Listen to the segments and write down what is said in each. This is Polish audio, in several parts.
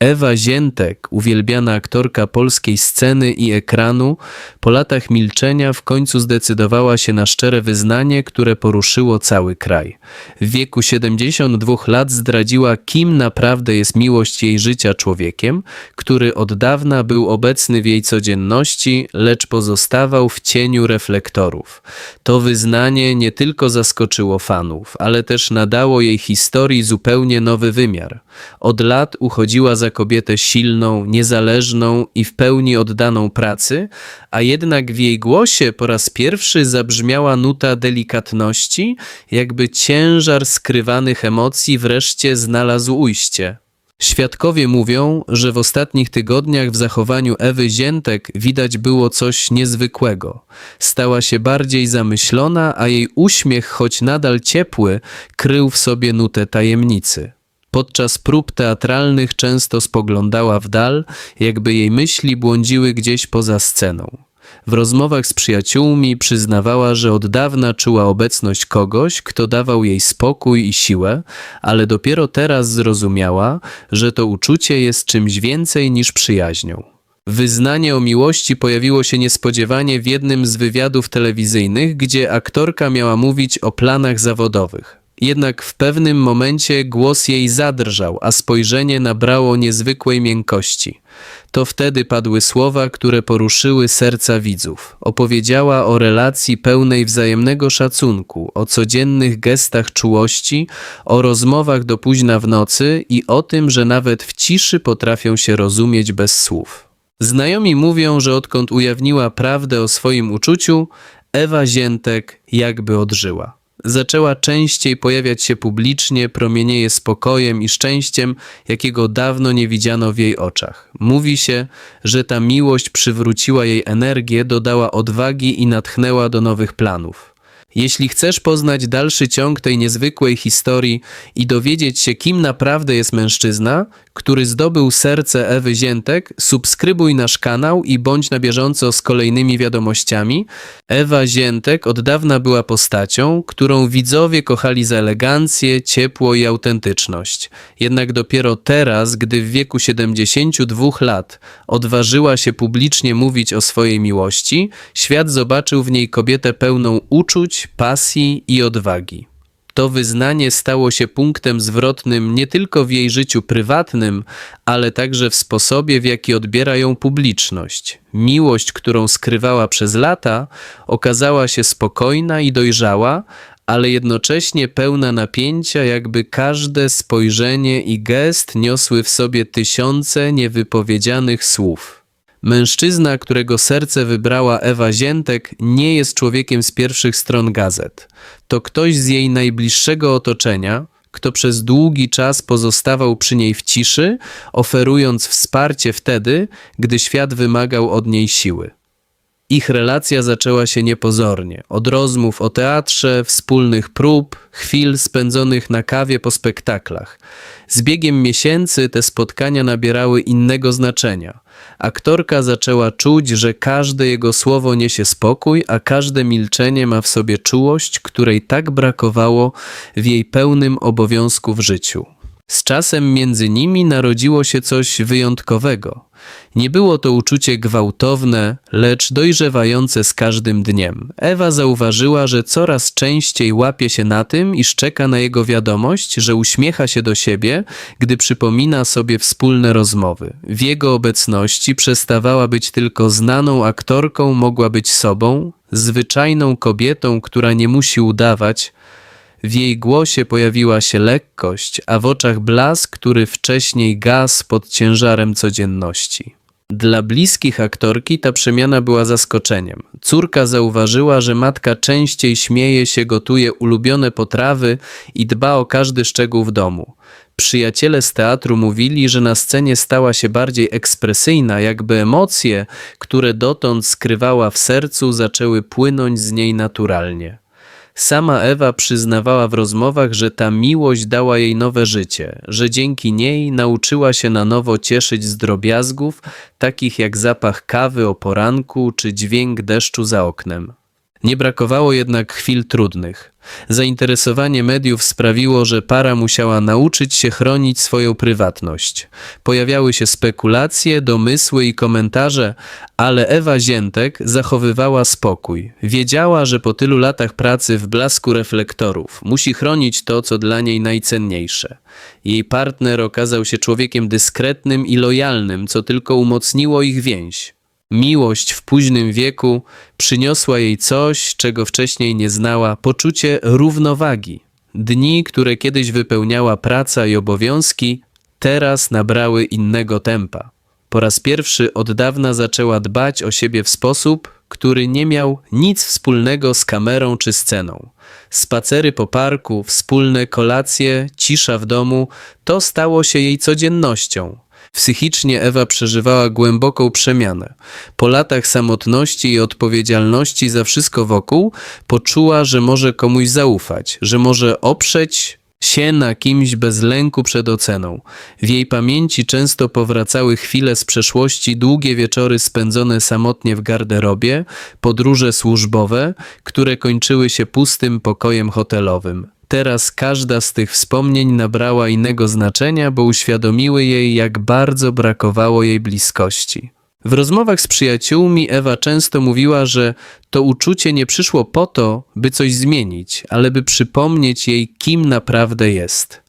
Ewa Ziętek, uwielbiana aktorka polskiej sceny i ekranu, po latach milczenia w końcu zdecydowała się na szczere wyznanie, które poruszyło cały kraj. W wieku 72 lat zdradziła, kim naprawdę jest miłość jej życia człowiekiem, który od dawna był obecny w jej codzienności, lecz pozostawał w cieniu reflektorów. To wyznanie nie tylko zaskoczyło fanów, ale też nadało jej historii zupełnie nowy wymiar. Od lat uchodziła za kobietę silną, niezależną i w pełni oddaną pracy, a jednak w jej głosie po raz pierwszy zabrzmiała nuta delikatności, jakby ciężar skrywanych emocji wreszcie znalazł ujście. Świadkowie mówią, że w ostatnich tygodniach w zachowaniu Ewy Ziętek widać było coś niezwykłego. Stała się bardziej zamyślona, a jej uśmiech, choć nadal ciepły, krył w sobie nutę tajemnicy. Podczas prób teatralnych często spoglądała w dal, jakby jej myśli błądziły gdzieś poza sceną. W rozmowach z przyjaciółmi przyznawała, że od dawna czuła obecność kogoś, kto dawał jej spokój i siłę, ale dopiero teraz zrozumiała, że to uczucie jest czymś więcej niż przyjaźnią. Wyznanie o miłości pojawiło się niespodziewanie w jednym z wywiadów telewizyjnych, gdzie aktorka miała mówić o planach zawodowych. Jednak w pewnym momencie głos jej zadrżał, a spojrzenie nabrało niezwykłej miękkości. To wtedy padły słowa, które poruszyły serca widzów. Opowiedziała o relacji pełnej wzajemnego szacunku, o codziennych gestach czułości, o rozmowach do późna w nocy i o tym, że nawet w ciszy potrafią się rozumieć bez słów. Znajomi mówią, że odkąd ujawniła prawdę o swoim uczuciu, Ewa Ziętek jakby odżyła. Zaczęła częściej pojawiać się publicznie, promienieje spokojem i szczęściem, jakiego dawno nie widziano w jej oczach. Mówi się, że ta miłość przywróciła jej energię, dodała odwagi i natchnęła do nowych planów. Jeśli chcesz poznać dalszy ciąg tej niezwykłej historii i dowiedzieć się, kim naprawdę jest mężczyzna, który zdobył serce Ewy Ziętek, subskrybuj nasz kanał i bądź na bieżąco z kolejnymi wiadomościami. Ewa Ziętek od dawna była postacią, którą widzowie kochali za elegancję, ciepło i autentyczność. Jednak dopiero teraz, gdy w wieku 72 lat odważyła się publicznie mówić o swojej miłości, świat zobaczył w niej kobietę pełną uczuć, pasji i odwagi. To wyznanie stało się punktem zwrotnym nie tylko w jej życiu prywatnym, ale także w sposobie, w jaki odbiera ją publiczność. Miłość, którą skrywała przez lata, okazała się spokojna i dojrzała, ale jednocześnie pełna napięcia, jakby każde spojrzenie i gest niosły w sobie tysiące niewypowiedzianych słów. Mężczyzna, którego serce wybrała Ewa Ziętek, nie jest człowiekiem z pierwszych stron gazet. To ktoś z jej najbliższego otoczenia, kto przez długi czas pozostawał przy niej w ciszy, oferując wsparcie wtedy, gdy świat wymagał od niej siły. Ich relacja zaczęła się niepozornie. Od rozmów o teatrze, wspólnych prób, chwil spędzonych na kawie po spektaklach. Z biegiem miesięcy te spotkania nabierały innego znaczenia. Aktorka zaczęła czuć, że każde jego słowo niesie spokój, a każde milczenie ma w sobie czułość, której tak brakowało w jej pełnym obowiązku w życiu. Z czasem między nimi narodziło się coś wyjątkowego. Nie było to uczucie gwałtowne, lecz dojrzewające z każdym dniem. Ewa zauważyła, że coraz częściej łapie się na tym, iż czeka na jego wiadomość, że uśmiecha się do siebie, gdy przypomina sobie wspólne rozmowy. W jego obecności przestawała być tylko znaną aktorką, mogła być sobą, zwyczajną kobietą, która nie musi udawać, w jej głosie pojawiła się lekkość, a w oczach blask, który wcześniej gasł pod ciężarem codzienności. Dla bliskich aktorki ta przemiana była zaskoczeniem. Córka zauważyła, że matka częściej śmieje się, gotuje ulubione potrawy i dba o każdy szczegół w domu. Przyjaciele z teatru mówili, że na scenie stała się bardziej ekspresyjna, jakby emocje, które dotąd skrywała w sercu, zaczęły płynąć z niej naturalnie. Sama Ewa przyznawała w rozmowach, że ta miłość dała jej nowe życie, że dzięki niej nauczyła się na nowo cieszyć z drobiazgów, takich jak zapach kawy o poranku czy dźwięk deszczu za oknem. Nie brakowało jednak chwil trudnych. Zainteresowanie mediów sprawiło, że para musiała nauczyć się chronić swoją prywatność. Pojawiały się spekulacje, domysły i komentarze, ale Ewa Ziętek zachowywała spokój. Wiedziała, że po tylu latach pracy w blasku reflektorów musi chronić to, co dla niej najcenniejsze. Jej partner okazał się człowiekiem dyskretnym i lojalnym, co tylko umocniło ich więź. Miłość w późnym wieku przyniosła jej coś, czego wcześniej nie znała poczucie równowagi. Dni, które kiedyś wypełniała praca i obowiązki, teraz nabrały innego tempa. Po raz pierwszy od dawna zaczęła dbać o siebie w sposób, który nie miał nic wspólnego z kamerą czy sceną. Spacery po parku, wspólne kolacje, cisza w domu to stało się jej codziennością. Psychicznie Ewa przeżywała głęboką przemianę. Po latach samotności i odpowiedzialności za wszystko wokół, poczuła, że może komuś zaufać, że może oprzeć się na kimś bez lęku przed oceną. W jej pamięci często powracały chwile z przeszłości, długie wieczory spędzone samotnie w garderobie, podróże służbowe, które kończyły się pustym pokojem hotelowym. Teraz każda z tych wspomnień nabrała innego znaczenia, bo uświadomiły jej, jak bardzo brakowało jej bliskości. W rozmowach z przyjaciółmi Ewa często mówiła, że to uczucie nie przyszło po to, by coś zmienić, ale by przypomnieć jej, kim naprawdę jest.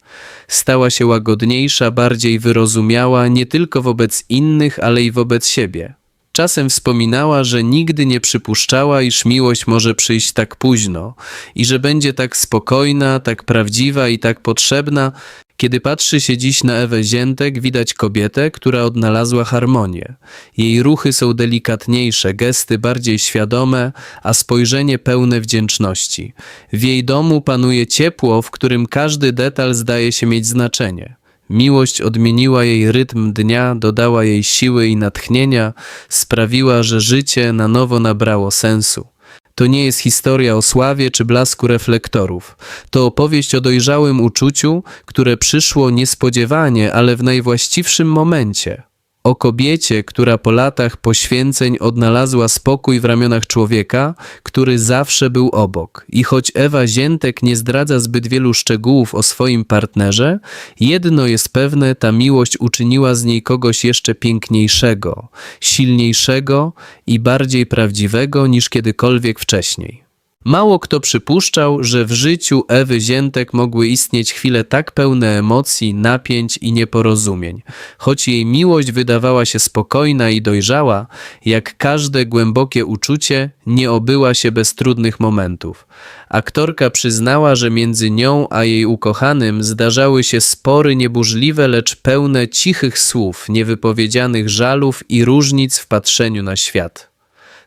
Stała się łagodniejsza, bardziej wyrozumiała nie tylko wobec innych, ale i wobec siebie. Czasem wspominała, że nigdy nie przypuszczała, iż miłość może przyjść tak późno i że będzie tak spokojna, tak prawdziwa i tak potrzebna. Kiedy patrzy się dziś na Ewę Ziętek, widać kobietę, która odnalazła harmonię. Jej ruchy są delikatniejsze, gesty bardziej świadome, a spojrzenie pełne wdzięczności. W jej domu panuje ciepło, w którym każdy detal zdaje się mieć znaczenie. Miłość odmieniła jej rytm dnia, dodała jej siły i natchnienia, sprawiła, że życie na nowo nabrało sensu. To nie jest historia o sławie czy blasku reflektorów. To opowieść o dojrzałym uczuciu, które przyszło niespodziewanie, ale w najwłaściwszym momencie. O kobiecie, która po latach poświęceń odnalazła spokój w ramionach człowieka, który zawsze był obok. I choć Ewa Ziętek nie zdradza zbyt wielu szczegółów o swoim partnerze, jedno jest pewne, ta miłość uczyniła z niej kogoś jeszcze piękniejszego, silniejszego i bardziej prawdziwego niż kiedykolwiek wcześniej. Mało kto przypuszczał, że w życiu Ewy Ziętek mogły istnieć chwile tak pełne emocji, napięć i nieporozumień. Choć jej miłość wydawała się spokojna i dojrzała, jak każde głębokie uczucie, nie obyła się bez trudnych momentów. Aktorka przyznała, że między nią a jej ukochanym zdarzały się spory nieburzliwe, lecz pełne cichych słów, niewypowiedzianych żalów i różnic w patrzeniu na świat.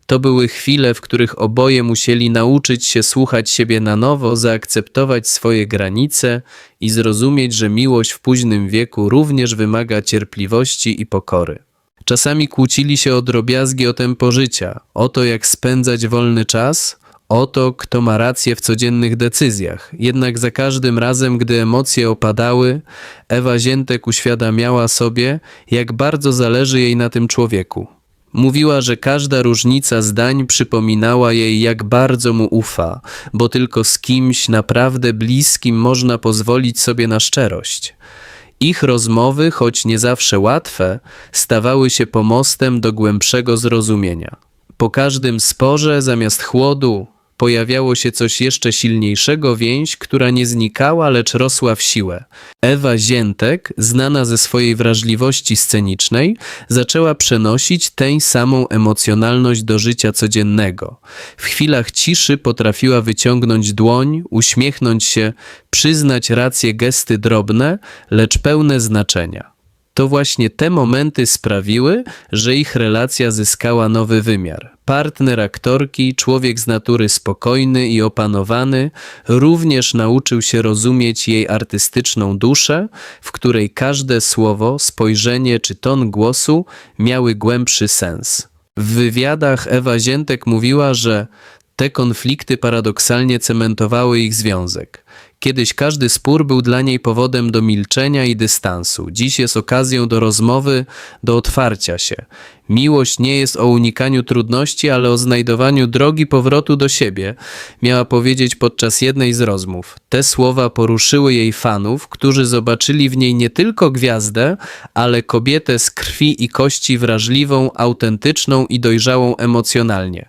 To były chwile, w których oboje musieli nauczyć się słuchać siebie na nowo, zaakceptować swoje granice i zrozumieć, że miłość w późnym wieku również wymaga cierpliwości i pokory. Czasami kłócili się o drobiazgi o tempo życia, o to, jak spędzać wolny czas, o to, kto ma rację w codziennych decyzjach. Jednak za każdym razem, gdy emocje opadały, Ewa Ziętek uświadamiała sobie, jak bardzo zależy jej na tym człowieku. Mówiła, że każda różnica zdań przypominała jej, jak bardzo mu ufa, bo tylko z kimś naprawdę bliskim można pozwolić sobie na szczerość. Ich rozmowy, choć nie zawsze łatwe, stawały się pomostem do głębszego zrozumienia. Po każdym sporze, zamiast chłodu, pojawiało się coś jeszcze silniejszego więź, która nie znikała, lecz rosła w siłę. Ewa Ziętek, znana ze swojej wrażliwości scenicznej, zaczęła przenosić tę samą emocjonalność do życia codziennego. W chwilach ciszy potrafiła wyciągnąć dłoń, uśmiechnąć się, przyznać rację gesty drobne, lecz pełne znaczenia. To właśnie te momenty sprawiły, że ich relacja zyskała nowy wymiar. Partner aktorki, człowiek z natury spokojny i opanowany, również nauczył się rozumieć jej artystyczną duszę, w której każde słowo, spojrzenie czy ton głosu miały głębszy sens. W wywiadach Ewa Ziętek mówiła, że te konflikty paradoksalnie cementowały ich związek. Kiedyś każdy spór był dla niej powodem do milczenia i dystansu. Dziś jest okazją do rozmowy, do otwarcia się. Miłość nie jest o unikaniu trudności, ale o znajdowaniu drogi powrotu do siebie, miała powiedzieć podczas jednej z rozmów. Te słowa poruszyły jej fanów, którzy zobaczyli w niej nie tylko gwiazdę, ale kobietę z krwi i kości wrażliwą, autentyczną i dojrzałą emocjonalnie.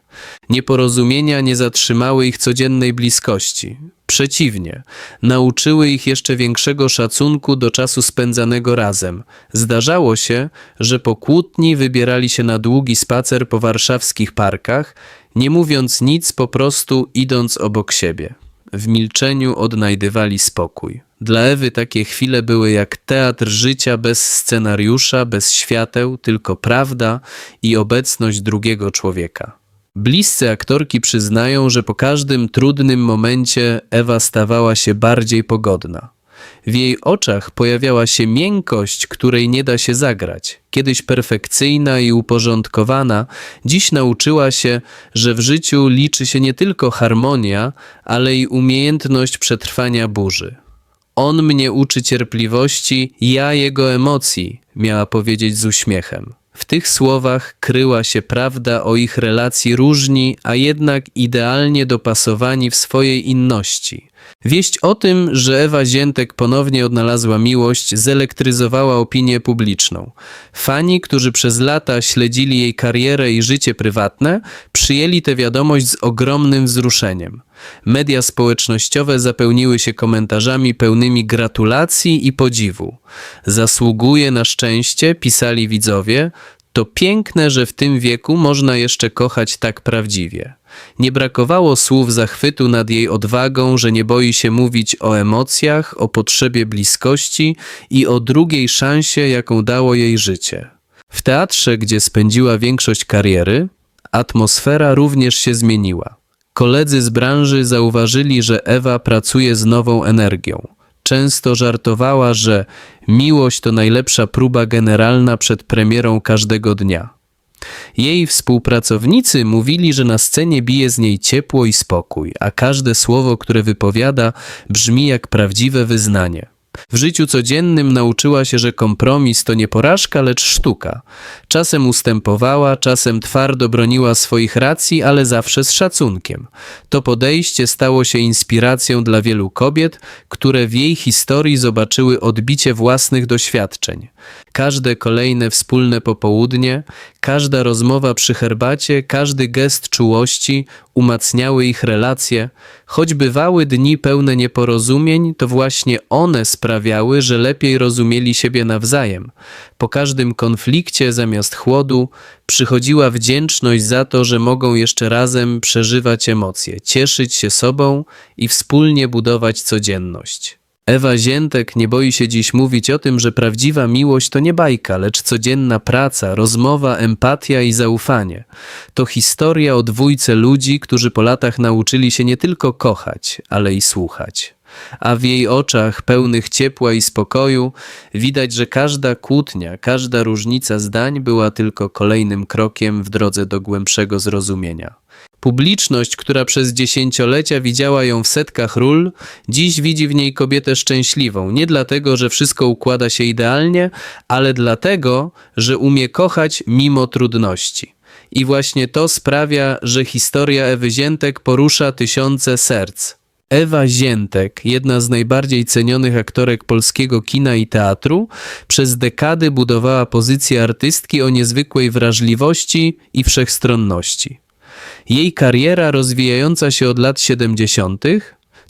Nieporozumienia nie zatrzymały ich codziennej bliskości. Przeciwnie, nauczyły ich jeszcze większego szacunku do czasu spędzanego razem. Zdarzało się, że po kłótni wybierali się na długi spacer po warszawskich parkach, nie mówiąc nic, po prostu idąc obok siebie. W milczeniu odnajdywali spokój. Dla Ewy takie chwile były jak teatr życia bez scenariusza, bez świateł, tylko prawda i obecność drugiego człowieka. Bliscy aktorki przyznają, że po każdym trudnym momencie Ewa stawała się bardziej pogodna. W jej oczach pojawiała się miękkość, której nie da się zagrać. Kiedyś perfekcyjna i uporządkowana, dziś nauczyła się, że w życiu liczy się nie tylko harmonia, ale i umiejętność przetrwania burzy. On mnie uczy cierpliwości, ja jego emocji, miała powiedzieć z uśmiechem. W tych słowach kryła się prawda o ich relacji różni, a jednak idealnie dopasowani w swojej inności. Wieść o tym, że Ewa Ziętek ponownie odnalazła miłość, zelektryzowała opinię publiczną. Fani, którzy przez lata śledzili jej karierę i życie prywatne, przyjęli tę wiadomość z ogromnym wzruszeniem. Media społecznościowe zapełniły się komentarzami pełnymi gratulacji i podziwu. Zasługuje na szczęście, pisali widzowie, to piękne, że w tym wieku można jeszcze kochać tak prawdziwie. Nie brakowało słów zachwytu nad jej odwagą, że nie boi się mówić o emocjach, o potrzebie bliskości i o drugiej szansie, jaką dało jej życie. W teatrze, gdzie spędziła większość kariery, atmosfera również się zmieniła. Koledzy z branży zauważyli, że Ewa pracuje z nową energią. Często żartowała, że miłość to najlepsza próba generalna przed premierą każdego dnia. Jej współpracownicy mówili, że na scenie bije z niej ciepło i spokój, a każde słowo, które wypowiada, brzmi jak prawdziwe wyznanie. W życiu codziennym nauczyła się, że kompromis to nie porażka, lecz sztuka. Czasem ustępowała, czasem twardo broniła swoich racji, ale zawsze z szacunkiem. To podejście stało się inspiracją dla wielu kobiet, które w jej historii zobaczyły odbicie własnych doświadczeń. Każde kolejne wspólne popołudnie, każda rozmowa przy herbacie, każdy gest czułości umacniały ich relacje. Choć bywały dni pełne nieporozumień, to właśnie one sprawiały, że lepiej rozumieli siebie nawzajem. Po każdym konflikcie zamiast chłodu przychodziła wdzięczność za to, że mogą jeszcze razem przeżywać emocje, cieszyć się sobą i wspólnie budować codzienność. Ewa Ziętek nie boi się dziś mówić o tym, że prawdziwa miłość to nie bajka, lecz codzienna praca, rozmowa, empatia i zaufanie. To historia o dwójce ludzi, którzy po latach nauczyli się nie tylko kochać, ale i słuchać. A w jej oczach, pełnych ciepła i spokoju, widać, że każda kłótnia, każda różnica zdań była tylko kolejnym krokiem w drodze do głębszego zrozumienia. Publiczność, która przez dziesięciolecia widziała ją w setkach ról, dziś widzi w niej kobietę szczęśliwą. Nie dlatego, że wszystko układa się idealnie, ale dlatego, że umie kochać mimo trudności. I właśnie to sprawia, że historia Ewy Ziętek porusza tysiące serc. Ewa Ziętek, jedna z najbardziej cenionych aktorek polskiego kina i teatru, przez dekady budowała pozycję artystki o niezwykłej wrażliwości i wszechstronności. Jej kariera rozwijająca się od lat 70.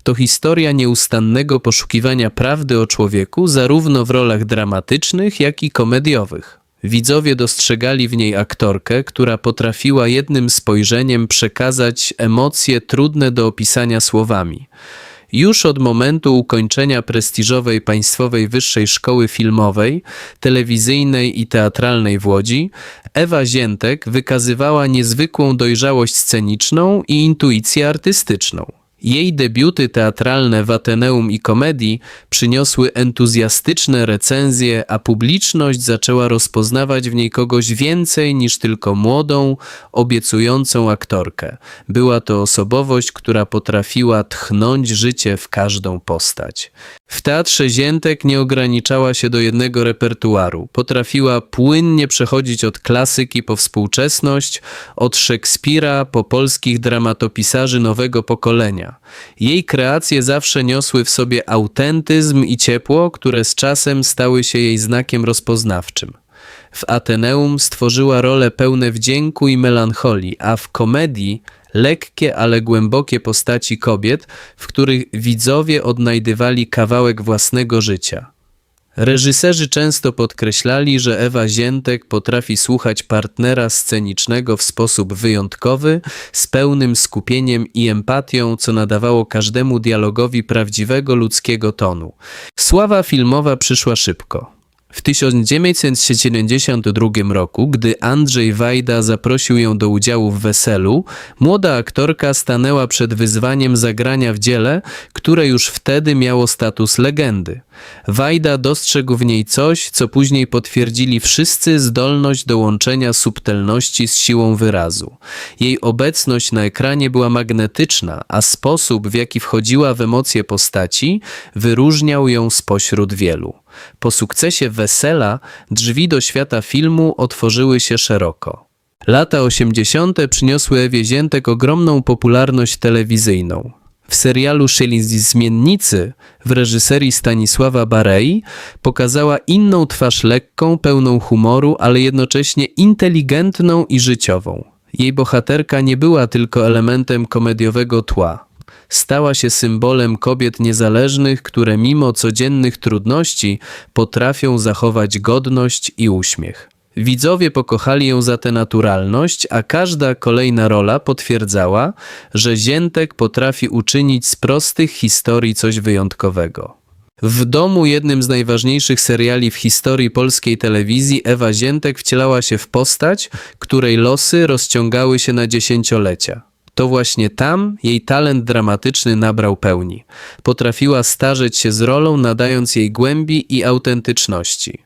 to historia nieustannego poszukiwania prawdy o człowieku, zarówno w rolach dramatycznych, jak i komediowych. Widzowie dostrzegali w niej aktorkę, która potrafiła jednym spojrzeniem przekazać emocje trudne do opisania słowami. Już od momentu ukończenia prestiżowej Państwowej Wyższej Szkoły Filmowej, Telewizyjnej i Teatralnej w Łodzi, Ewa Ziętek wykazywała niezwykłą dojrzałość sceniczną i intuicję artystyczną. Jej debiuty teatralne w Ateneum i komedii przyniosły entuzjastyczne recenzje, a publiczność zaczęła rozpoznawać w niej kogoś więcej niż tylko młodą, obiecującą aktorkę. Była to osobowość, która potrafiła tchnąć życie w każdą postać. W teatrze Ziętek nie ograniczała się do jednego repertuaru. Potrafiła płynnie przechodzić od klasyki po współczesność, od Szekspira po polskich dramatopisarzy nowego pokolenia. Jej kreacje zawsze niosły w sobie autentyzm i ciepło, które z czasem stały się jej znakiem rozpoznawczym. W Ateneum stworzyła role pełne wdzięku i melancholii, a w komedii lekkie, ale głębokie postaci kobiet, w których widzowie odnajdywali kawałek własnego życia. Reżyserzy często podkreślali, że Ewa Ziętek potrafi słuchać partnera scenicznego w sposób wyjątkowy, z pełnym skupieniem i empatią, co nadawało każdemu dialogowi prawdziwego ludzkiego tonu. Sława filmowa przyszła szybko. W 1972 roku, gdy Andrzej Wajda zaprosił ją do udziału w weselu, młoda aktorka stanęła przed wyzwaniem zagrania w dziele, które już wtedy miało status legendy. Wajda dostrzegł w niej coś, co później potwierdzili wszyscy zdolność do łączenia subtelności z siłą wyrazu. Jej obecność na ekranie była magnetyczna, a sposób, w jaki wchodziła w emocje postaci, wyróżniał ją spośród wielu. Po sukcesie Wesela drzwi do świata filmu otworzyły się szeroko. Lata 80. przyniosły Ewie Ziętek ogromną popularność telewizyjną. W serialu Szyli Zmiennicy w reżyserii Stanisława Barei pokazała inną twarz lekką, pełną humoru, ale jednocześnie inteligentną i życiową. Jej bohaterka nie była tylko elementem komediowego tła stała się symbolem kobiet niezależnych, które mimo codziennych trudności potrafią zachować godność i uśmiech. Widzowie pokochali ją za tę naturalność, a każda kolejna rola potwierdzała, że Ziętek potrafi uczynić z prostych historii coś wyjątkowego. W domu jednym z najważniejszych seriali w historii polskiej telewizji Ewa Ziętek wcielała się w postać, której losy rozciągały się na dziesięciolecia. To właśnie tam jej talent dramatyczny nabrał pełni. Potrafiła starzeć się z rolą, nadając jej głębi i autentyczności.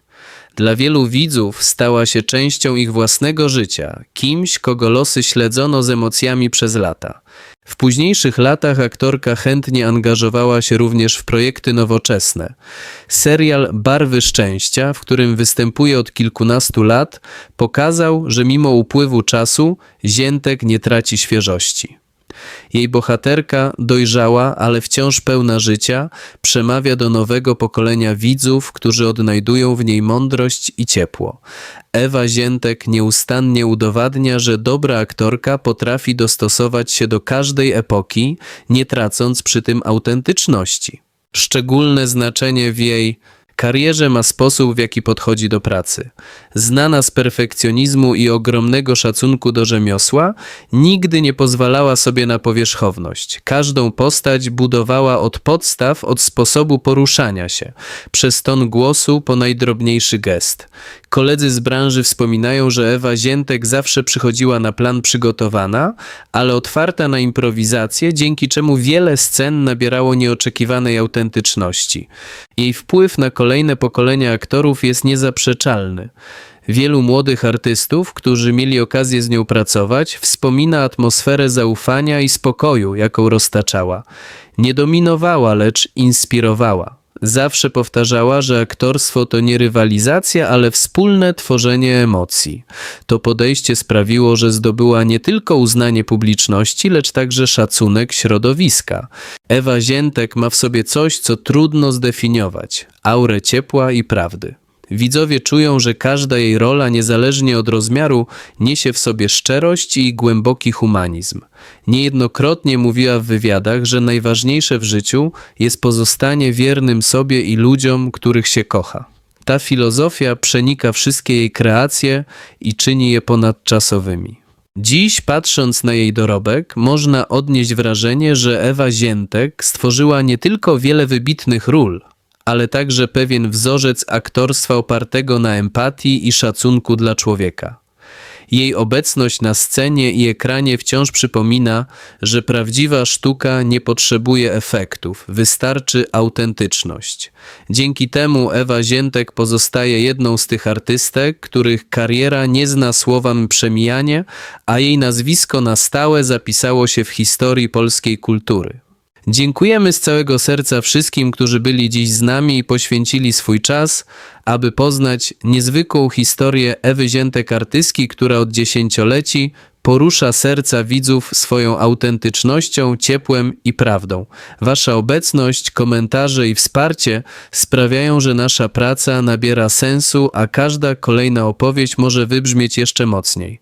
Dla wielu widzów stała się częścią ich własnego życia, kimś, kogo losy śledzono z emocjami przez lata. W późniejszych latach aktorka chętnie angażowała się również w projekty nowoczesne. Serial Barwy Szczęścia, w którym występuje od kilkunastu lat, pokazał, że mimo upływu czasu Ziętek nie traci świeżości. Jej bohaterka, dojrzała, ale wciąż pełna życia, przemawia do nowego pokolenia widzów, którzy odnajdują w niej mądrość i ciepło. Ewa Ziętek nieustannie udowadnia, że dobra aktorka potrafi dostosować się do każdej epoki, nie tracąc przy tym autentyczności. Szczególne znaczenie w jej karierze ma sposób, w jaki podchodzi do pracy. Znana z perfekcjonizmu i ogromnego szacunku do rzemiosła, nigdy nie pozwalała sobie na powierzchowność. Każdą postać budowała od podstaw, od sposobu poruszania się, przez ton głosu po najdrobniejszy gest. Koledzy z branży wspominają, że Ewa Ziętek zawsze przychodziła na plan przygotowana, ale otwarta na improwizację, dzięki czemu wiele scen nabierało nieoczekiwanej autentyczności. Jej wpływ na kolejne pokolenia aktorów jest niezaprzeczalny. Wielu młodych artystów, którzy mieli okazję z nią pracować, wspomina atmosferę zaufania i spokoju, jaką roztaczała. Nie dominowała, lecz inspirowała. Zawsze powtarzała, że aktorstwo to nie rywalizacja, ale wspólne tworzenie emocji. To podejście sprawiło, że zdobyła nie tylko uznanie publiczności, lecz także szacunek środowiska. Ewa Ziętek ma w sobie coś, co trudno zdefiniować aurę ciepła i prawdy. Widzowie czują, że każda jej rola, niezależnie od rozmiaru, niesie w sobie szczerość i głęboki humanizm. Niejednokrotnie mówiła w wywiadach, że najważniejsze w życiu jest pozostanie wiernym sobie i ludziom, których się kocha. Ta filozofia przenika wszystkie jej kreacje i czyni je ponadczasowymi. Dziś, patrząc na jej dorobek, można odnieść wrażenie, że Ewa Ziętek stworzyła nie tylko wiele wybitnych ról, ale także pewien wzorzec aktorstwa opartego na empatii i szacunku dla człowieka. Jej obecność na scenie i ekranie wciąż przypomina, że prawdziwa sztuka nie potrzebuje efektów, wystarczy autentyczność. Dzięki temu Ewa Ziętek pozostaje jedną z tych artystek, których kariera nie zna słowem przemijanie, a jej nazwisko na stałe zapisało się w historii polskiej kultury. Dziękujemy z całego serca wszystkim, którzy byli dziś z nami i poświęcili swój czas, aby poznać niezwykłą historię Ewy Ziętek-Artystki, która od dziesięcioleci porusza serca widzów swoją autentycznością, ciepłem i prawdą. Wasza obecność, komentarze i wsparcie sprawiają, że nasza praca nabiera sensu, a każda kolejna opowieść może wybrzmieć jeszcze mocniej.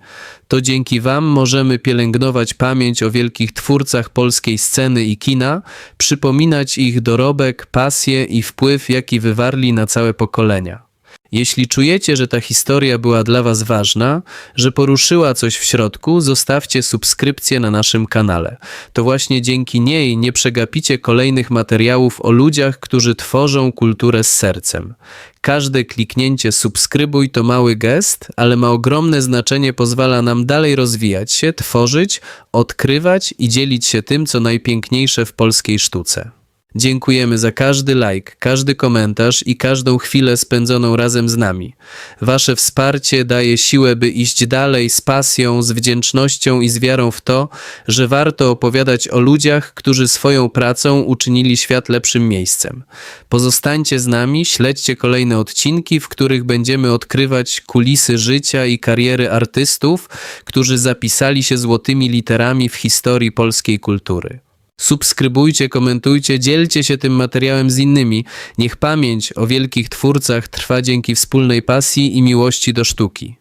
To dzięki Wam możemy pielęgnować pamięć o wielkich twórcach polskiej sceny i kina, przypominać ich dorobek, pasję i wpływ, jaki wywarli na całe pokolenia. Jeśli czujecie, że ta historia była dla Was ważna, że poruszyła coś w środku, zostawcie subskrypcję na naszym kanale. To właśnie dzięki niej nie przegapicie kolejnych materiałów o ludziach, którzy tworzą kulturę z sercem. Każde kliknięcie subskrybuj to mały gest, ale ma ogromne znaczenie, pozwala nam dalej rozwijać się, tworzyć, odkrywać i dzielić się tym, co najpiękniejsze w polskiej sztuce. Dziękujemy za każdy like, każdy komentarz i każdą chwilę spędzoną razem z nami. Wasze wsparcie daje siłę, by iść dalej z pasją, z wdzięcznością i z wiarą w to, że warto opowiadać o ludziach, którzy swoją pracą uczynili świat lepszym miejscem. Pozostańcie z nami, śledźcie kolejne odcinki, w których będziemy odkrywać kulisy życia i kariery artystów, którzy zapisali się złotymi literami w historii polskiej kultury. Subskrybujcie, komentujcie, dzielcie się tym materiałem z innymi. Niech pamięć o wielkich twórcach trwa dzięki wspólnej pasji i miłości do sztuki.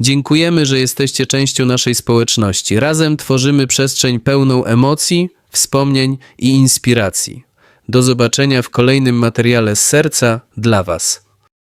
Dziękujemy, że jesteście częścią naszej społeczności. Razem tworzymy przestrzeń pełną emocji, wspomnień i inspiracji. Do zobaczenia w kolejnym materiale z serca dla Was.